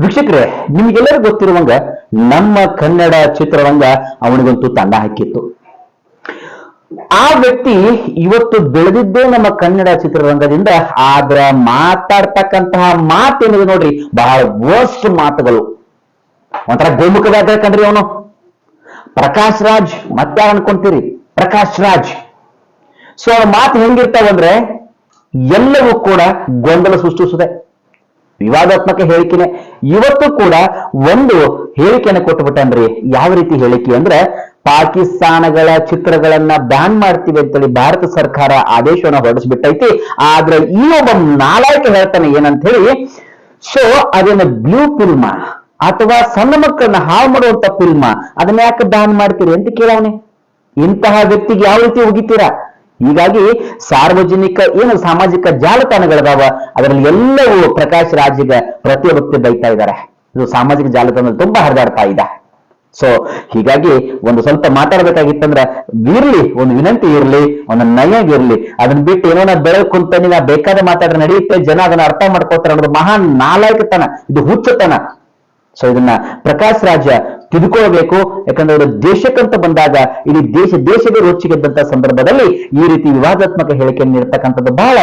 ವೀಕ್ಷಕರೇ, ನಿಮ್ಗೆಲ್ಲರಿಗೂ ಗೊತ್ತಿರುವಂಗ ನಮ್ಮ ಕನ್ನಡ ಚಿತ್ರರಂಗ ಅವನಿಗಂತೂ ತಂಡ ಹಾಕಿತ್ತು. ಆ ವ್ಯಕ್ತಿ ಇವತ್ತು ಬೆಳೆದಿದ್ದೇ ನಮ್ಮ ಕನ್ನಡ ಚಿತ್ರರಂಗದಿಂದ, ಆದ್ರ ಮಾತಾಡ್ತಕ್ಕಂತಹ ಮಾತೇನಿದೆ ನೋಡ್ರಿ, ಬಹಳ ವರ್ಸ್ಟ್ ಮಾತುಗಳು. ಒಂಥರ ಗೋಮುಖದಾಗ ಕಂಡ್ರಿ ಅವನು. ಪ್ರಕಾಶ್ ರಾಜ್, ಮತ್ತೆ ಅನ್ಕೊಂತೀರಿ? ಪ್ರಕಾಶ್ ರಾಜ್. ಸೊ ಮಾತು ಹೆಂಗಿರ್ತಾವಂದ್ರೆ, ಎಲ್ಲವೂ ಕೂಡ ಗೊಂದಲ ಸೃಷ್ಟಿಸುತ್ತೆ. ವಿವಾದಾತ್ಮಕ ಹೇಳಿಕೆನೆ. ಇವತ್ತು ಕೂಡ ಒಂದು ಹೇಳಿಕೆಯನ್ನು ಕೊಟ್ಬಿಟ್ಟನ್ರಿ ಯಾವ ರೀತಿ ಹೇಳಿಕೆ ಅಂದ್ರೆ, ಪಾಕಿಸ್ತಾನಗಳ ಚಿತ್ರಗಳನ್ನ ಬ್ಯಾನ್ ಮಾಡ್ತೀವಿ ಅಂತೇಳಿ ಭಾರತ ಸರ್ಕಾರ ಆದೇಶವನ್ನ ಹೊರಡಿಸ್ಬಿಟ್ಟೈತಿ. ಆದ್ರೆ ಈ ಒಬ್ಬ ನಾಲಾಯಕ ಹೇಳ್ತಾನೆ ಏನಂತ ಹೇಳಿ ಸೊ ಅದನ್ನ ಬ್ಲೂ ಫಿಲ್ಮ ಅಥವಾ ಸಣ್ಣ ಮಕ್ಕಳನ್ನ ಹಾಳು ಮಾಡುವಂತ ಫಿಲ್ಮ, ಅದನ್ನ ಯಾಕೆ ಬ್ಯಾನ್ ಮಾಡ್ತೀರಿ? ಅಂತ ಕೇಳವನೆ. ಇಂತಹ ವ್ಯಕ್ತಿಗೆ ಯಾವ ರೀತಿ ಹೋಗಿತೀರಾ ಹೀಗಾಗಿ ಸಾರ್ವಜನಿಕ ಏನು ಸಾಮಾಜಿಕ ಜಾಲತಾಣಗಳದಾವ, ಅದರಲ್ಲಿ ಎಲ್ಲವೂ ಪ್ರಕಾಶ್ ರಾಜಿಗೆ ಪ್ರತಿಭಕ್ತಿ ಬೈತಾ ಇದ್ದಾರೆ. ಇದು ಸಾಮಾಜಿಕ ಜಾಲತಾಣದಲ್ಲಿ ತುಂಬಾ ಹರಿದಾಡ್ತಾ ಇದೆ. ಸೊ ಹೀಗಾಗಿ ಒಂದು ಸ್ವಲ್ಪ ಮಾತಾಡ್ಬೇಕಾಗಿತ್ತಂದ್ರ, ಇರ್ಲಿ, ಒಂದು ವಿನಂತಿ ಇರ್ಲಿ, ಒಂದು ನಯಾಗಿರ್ಲಿ ಅದನ್ನ ಬಿಟ್ಟು ಏನೋ ಬೆಳಕು ಕುಂತ ಬೇಕಾದ ಮಾತಾಡ್ರೆ ನಡೆಯುತ್ತೆ, ಜನ ಅದನ್ನ ಅರ್ಥ ಮಾಡ್ಕೋತಾರೆ ಅನ್ನೋದು ಮಹಾನ್ ನಾಲಾಯಕತನ, ಇದು ಹುಚ್ಚತನ. ಸೊ ಇದನ್ನ ಪ್ರಕಾಶ್ ರಾಜ ತಿದ್ಕೊಳ್ಬೇಕು. ಯಾಕಂದ್ರೆ ಅವರು ದೇಶಕ್ಕಂತ ಬಂದಾಗ ಇಡೀ ದೇಶ ದೇಶದ ರೋಚಿಗೆದ್ದಂತ ಸಂದರ್ಭದಲ್ಲಿ ಈ ರೀತಿ ವಿವಾದಾತ್ಮಕ ಹೇಳಿಕೆ ನೀಡ್ತಕ್ಕಂಥದ್ದು ಬಹಳ